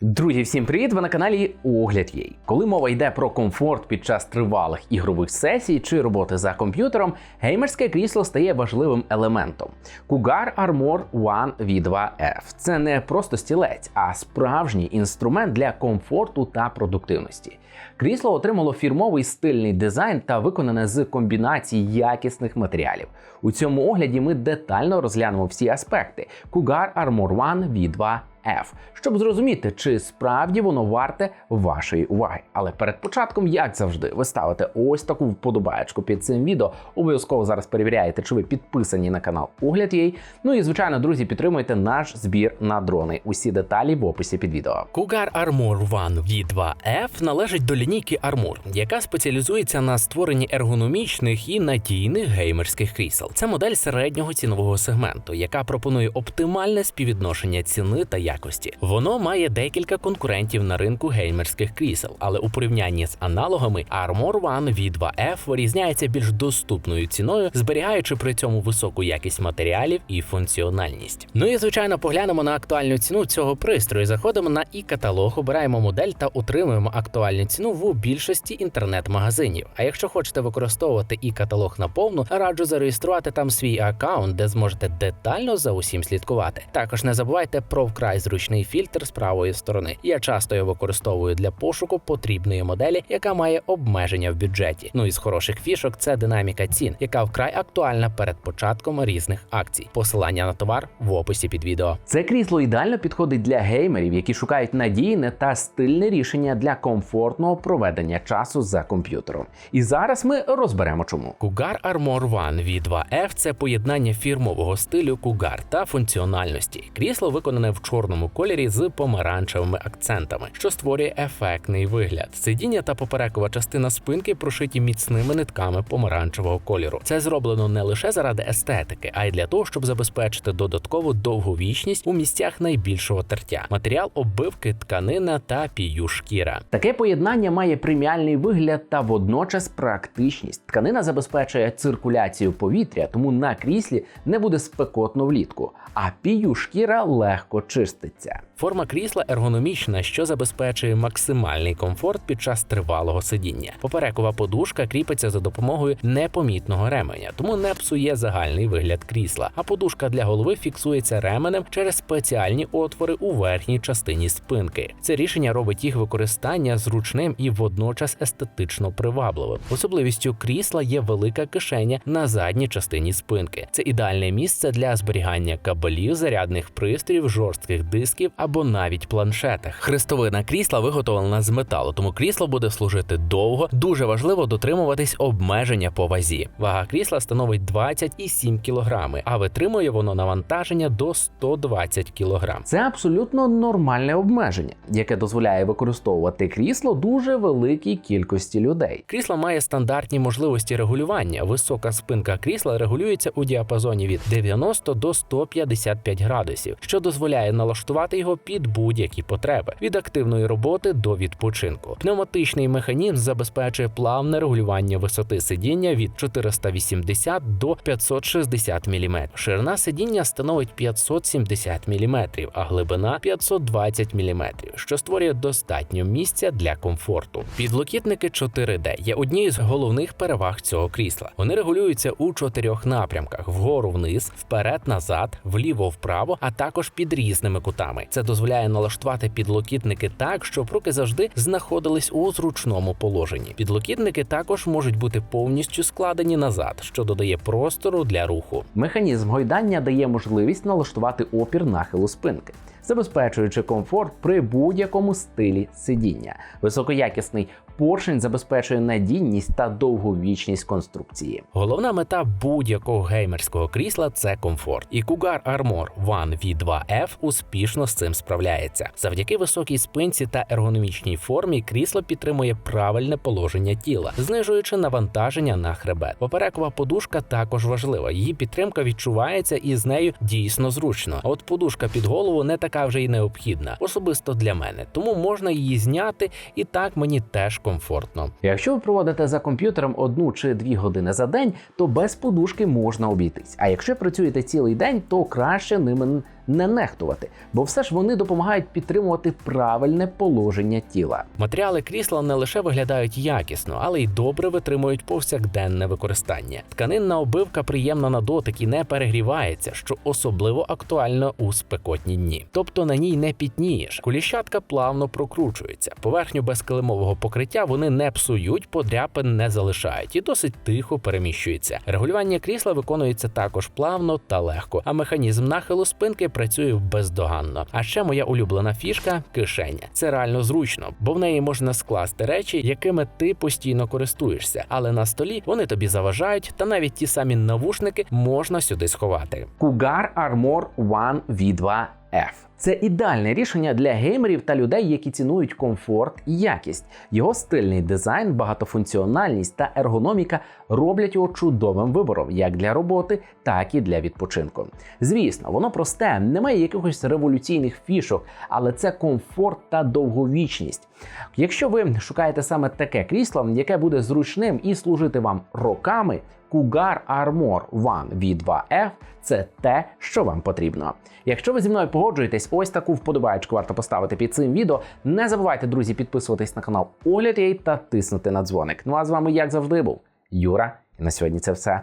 Друзі, всім привіт! Ви на каналі Огляд Єй. Коли мова йде про комфорт під час тривалих ігрових сесій чи роботи за комп'ютером, геймерське крісло стає важливим елементом. Cougar Armor One V2F – це не просто стілець, а справжній інструмент для комфорту та продуктивності. Крісло отримало фірмовий стильний дизайн та виконане з комбінацій якісних матеріалів. У цьому огляді ми детально розглянемо всі аспекти Cougar Armor One V2F. F, щоб зрозуміти, чи справді воно варте вашої уваги. Але перед початком, як завжди, ви ставите ось таку вподобаєчку під цим відео. Обов'язково зараз перевіряєте, чи ви підписані на канал Огляд Єй. Ну і звичайно, друзі, підтримуйте наш збір на дрони. Усі деталі в описі під відео. Cougar Armor One V2F належить до лінійки Armor, яка спеціалізується на створенні ергономічних і надійних геймерських крісел. Це модель середнього цінового сегменту, яка пропонує оптимальне співвідношення ціни та якості. Воно має декілька конкурентів на ринку геймерських крісел, але у порівнянні з аналогами Armor One V2F вирізняється більш доступною ціною, зберігаючи при цьому високу якість матеріалів і функціональність. Ну і звичайно, поглянемо на актуальну ціну цього пристрою. Заходимо на і каталог, обираємо модель та отримуємо актуальну ціну в більшості інтернет-магазинів. А якщо хочете використовувати і каталог наповну, раджу зареєструвати там свій аккаунт, де зможете детально за усім слідкувати. Також не забувайте про вкрай зручний фільтр з правої сторони. Я часто його використовую для пошуку потрібної моделі, яка має обмеження в бюджеті. Ну і з хороших фішок це динаміка цін, яка вкрай актуальна перед початком різних акцій. Посилання на товар в описі під відео. Це крісло ідеально підходить для геймерів, які шукають надійне та стильне рішення для комфортного проведення часу за комп'ютером. І зараз ми розберемо чому. Cougar Armor One V2F – це поєднання фірмового стилю Cougar та функціональності. Крісло виконане в чорному кольорі з помаранчевими акцентами, що створює ефектний вигляд. Сидіння та поперекова частина спинки прошиті міцними нитками помаранчевого кольору. Це зроблено не лише заради естетики, а й для того, щоб забезпечити додаткову довговічність у місцях найбільшого тертя. Матеріал оббивки, тканина та пію шкіра. Таке поєднання має преміальний вигляд та водночас практичність. Тканина забезпечує циркуляцію повітря, тому на кріслі не буде спекотно влітку, а пію шкіра легко чиститься. Форма крісла ергономічна, що забезпечує максимальний комфорт під час тривалого сидіння. Поперекова подушка кріпиться за допомогою непомітного ременя, тому не псує загальний вигляд крісла. А подушка для голови фіксується ременем через спеціальні отвори у верхній частині спинки. Це рішення робить їх використання зручним і водночас естетично привабливим. Особливістю крісла є велика кишеня на задній частині спинки. Це ідеальне місце для зберігання кабелів, зарядних пристроїв, жорстких дисків або навіть планшетах. Хрестовина крісла виготовлена з металу, тому крісло буде служити довго. Дуже важливо дотримуватись обмеження по вазі. Вага крісла становить 27 кг, а витримує воно навантаження до 120 кг. Це абсолютно нормальне обмеження, яке дозволяє використовувати крісло дуже великій кількості людей. Крісло має стандартні можливості регулювання. Висока спинка крісла регулюється у діапазоні від 90 до 155 градусів, що дозволяє налаштувати його під будь-які потреби від активної роботи до відпочинку. Пневматичний механізм забезпечує плавне регулювання висоти сидіння від 480 до 560 мм. Ширина сидіння становить 570 мм, а глибина 520 мм, що створює достатньо місця для комфорту. Підлокітники 4D є однією з головних переваг цього крісла. Вони регулюються у чотирьох напрямках: вгору вниз, вперед, назад, вліво, вправо, а також під різними кутами. Це дозволяє налаштувати підлокітники так, щоб руки завжди знаходились у зручному положенні. Підлокітники також можуть бути повністю складені назад, що додає простору для руху. Механізм гойдання дає можливість налаштувати опір нахилу спинки, забезпечуючи комфорт при будь-якому стилі сидіння. Високоякісний поршень забезпечує надійність та довговічність конструкції. Головна мета будь-якого геймерського крісла це комфорт. І Cougar Armor One V2F успішно з цим справляється. Завдяки високій спинці та ергономічній формі крісло підтримує правильне положення тіла, знижуючи навантаження на хребет. Поперекова подушка також важлива. Її підтримка відчувається і з нею дійсно зручно. А от подушка під голову не така вже й необхідна, особисто для мене, тому можна її зняти, і так мені теж комфортно. Якщо ви проводите за комп'ютером одну чи дві години за день, то без подушки можна обійтись. А якщо працюєте цілий день, то краще ними не нехтувати, бо все ж вони допомагають підтримувати правильне положення тіла. Матеріали крісла не лише виглядають якісно, але й добре витримують повсякденне використання. Тканинна обивка приємна на дотик і не перегрівається, що особливо актуально у спекотні дні. Тобто на ній не пітнієш. Куліщатка плавно прокручується. Поверхню безкилимового покриття вони не псують, подряпин не залишають і досить тихо переміщується. Регулювання крісла виконується також плавно та легко, а механізм нахилу спинки працює бездоганно. А ще моя улюблена фішка кишеня. Це реально зручно, бо в неї можна скласти речі, якими ти постійно користуєшся, але на столі вони тобі заважають, та навіть ті самі навушники можна сюди сховати. Cougar Armor One V2F. Це ідеальне рішення для геймерів та людей, які цінують комфорт і якість. Його стильний дизайн, багатофункціональність та ергономіка роблять його чудовим вибором як для роботи, так і для відпочинку. Звісно, воно просте, немає якихось революційних фішок, але це комфорт та довговічність. Якщо ви шукаєте саме таке крісло, яке буде зручним і служити вам роками, Cougar Armor One V2F – це те, що вам потрібно. Якщо ви зі мною погоджуєтесь, ось таку вподобаєчку варто поставити під цим відео. Не забувайте, друзі, підписуватись на канал Огляд та тиснути на дзвоник. Ну а з вами, як завжди, був Юра. І на сьогодні це все.